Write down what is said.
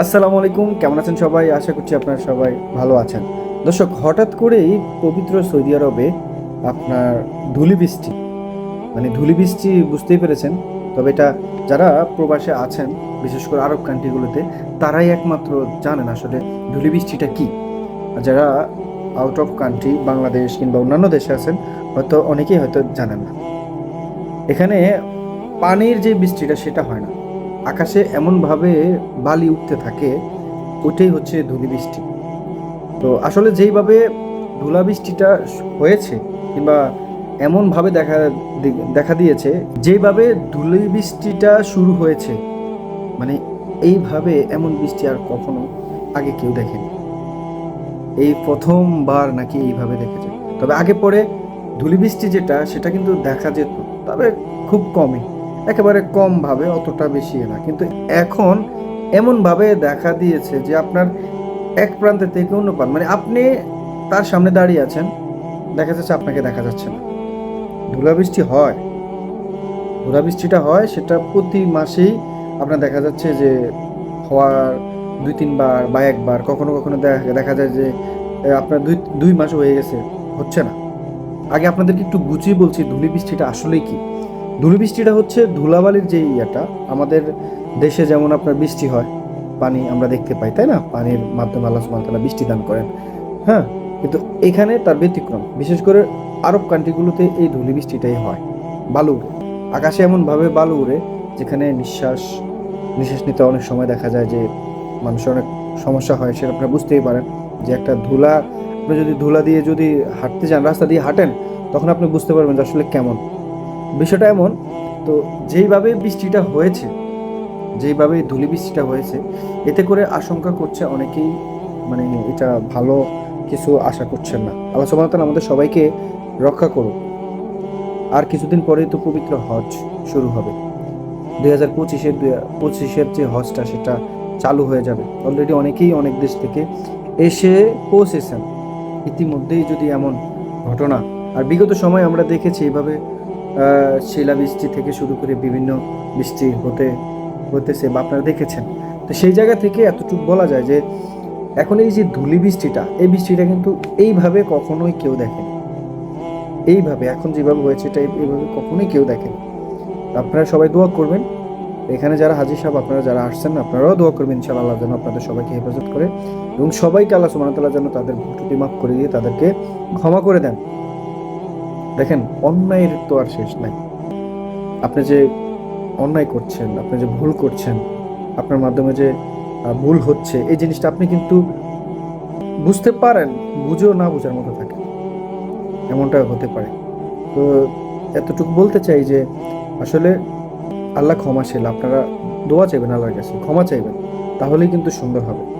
আসসালামু আলাইকুম, কেমন আছেন সবাই? আশা করছি আপনারা সবাই ভালো আছেন। দর্শক, হঠাৎ করেই পবিত্র সৌদি আরবে আপনার ধুলি বৃষ্টি মানে ধুলি বৃষ্টি বুঝতেই পেরেছেন, তবে এটা যারা প্রবাসে আছেন, বিশেষ করে আরব কান্ট্রিগুলোতে, তারাই একমাত্র জানেন আসলে ধুলি বৃষ্টিটা কি যারা আউট অফ কান্ট্রি বাংলাদেশ কিংবা অন্যান্য দেশে আছেন, হয়তো অনেকেই হয়তো জানেন না। এখানে পানির যে বৃষ্টিটা, সেটা হয় না। আকাশে এমনভাবে বালি উঠতে থাকে, ওইটাই হচ্ছে ধুলি বৃষ্টি তো আসলে যেইভাবে ধুলা বৃষ্টিটা হয়েছে কিংবা এমনভাবে দেখা দেখা দিয়েছে, যেইভাবে ধুলি বৃষ্টিটা শুরু হয়েছে মানে এইভাবে এমন বৃষ্টি আর কখনো আগে কেউ দেখেনি। এই প্রথমবার নাকি এইভাবে দেখেছে। তবে আগে পরে ধুলি বৃষ্টি যেটা, সেটা কিন্তু দেখা যেত, তবে খুব কমই। একেবারে কম ভাবে, অতটা বেশি না। কিন্তু এখন এমনভাবে দেখা দিয়েছে যে আপনার এক প্রান্তে থেকে অন্য প্রান্ত মানে আপনি তার সামনে দাঁড়িয়ে আছেন, দেখা যাচ্ছে আপনাকে দেখা যাচ্ছে না। ধুলাবৃষ্টি হয়। ধুলাবৃষ্টিটা হয়, সেটা প্রতি মাসেই আপনার দেখা যাচ্ছে যে হওয়ার দুই, তিনবার বা একবার কখনো কখনো দেখা দেখা যায় যে আপনার দুই দুই মাস হয়ে গেছে, হচ্ছে না। আগে আপনাদেরকে একটু গুছিয়ে বলছি ধুলি বৃষ্টিটা আসলেই কি? ধুলি বৃষ্টিটা হচ্ছে ধুলাবালির যে ইয়েটা, আমাদের দেশে যেমন আপনার বৃষ্টি হয়, পানি আমরা দেখতে পাই, তাই না? পানির মাধ্যমে আল্লাহ ওয়া তাআলা বৃষ্টি দান করেন। হ্যাঁ কিন্তু এখানে তার ব্যতিক্রম। বিশেষ করে আরব কান্ট্রিগুলোতে এই ধুলি বৃষ্টিটাই হয়। বালু উড়ে। আকাশে এমনভাবে বালু উড়ে, যেখানে নিঃশ্বাস নিঃশ্বাস নিতে অনেক সময় দেখা যায় যে মানুষের অনেক সমস্যা হয়, সেটা আপনারা বুঝতেই পারেন যে একটা ধুলা, আপনি যদি ধুলা দিয়ে যদি হাঁটতে যান, রাস্তা দিয়ে হাঁটেন, তখন আপনি বুঝতে পারবেন যে আসলে কেমন। বিষয়টা এমন, তো যেইভাবে বৃষ্টিটা হয়েছে, যেইভাবে ধুলি বৃষ্টিটা হয়েছে, এতে করে আশঙ্কা করছে অনেকেই মানে এটা ভালো কিছু আশা করছেন না। আল্লাহ তাআলা আমাদের সবাইকে রক্ষা করুক। আর কিছুদিন পরেই তো পবিত্র হজ শুরু হবে। দুই হাজার পঁচিশের পঁচিশের যে হজটা, সেটা চালু হয়ে যাবে। অলরেডি অনেকেই অনেক দেশ থেকে এসে পৌঁছেছেন। ইতিমধ্যেই যদি এমন ঘটনা, আর বিগত সময় আমরা দেখেছি এইভাবে শিলাবৃষ্টি থেকে শুরু করে বিভিন্ন বৃষ্টি হতে হতেছে বা আপনারা দেখেছেন। তো সেই জায়গা থেকে এতটুকু বলা যায় যে, এখন এই যে ধুলি বৃষ্টিটা, এই বৃষ্টিটা কিন্তু এইভাবে কখনোই কেউ দেখেনি। এইভাবে, এখন যেভাবে হয়েছে এটা এইভাবে কখনোই কেউ দেখেনি। আপনারা সবাই দোয়া করবেন। এখানে যারা হাজির সাহেব, আপনারা যারা আসছেন, আপনারাও দোয়া করবেন ইনশাআল্লাহ আল্লাহ যেন আপনাদের সবাইকে হেফাজত করে এবং সবাইকে আল্লাহ ওয়া তাআলা যেন তাদের ভুটুটি মাফ করে দিয়ে তাদেরকে ক্ষমা করে দেন। দেখেন, অন্যায়ের তো আর শেষ নাই। আপনি যে অন্যায় করছেন, আপনি যে ভুল করছেন, আপনার মাধ্যমে যে ভুল হচ্ছে, এই জিনিসটা আপনি কিন্তু বুঝতে পারেন, বুঝেও না বোঝার মতো থাকে। এমনটা হতে পারে। তো এতটুকু বলতে চাই যে, আসলে আল্লাহ ক্ষমাশীল আপনারা দোয়া চাইবেন আল্লাহর কাছে, ক্ষমা চাইবেন, তাহলেই কিন্তু সুন্দর হবে।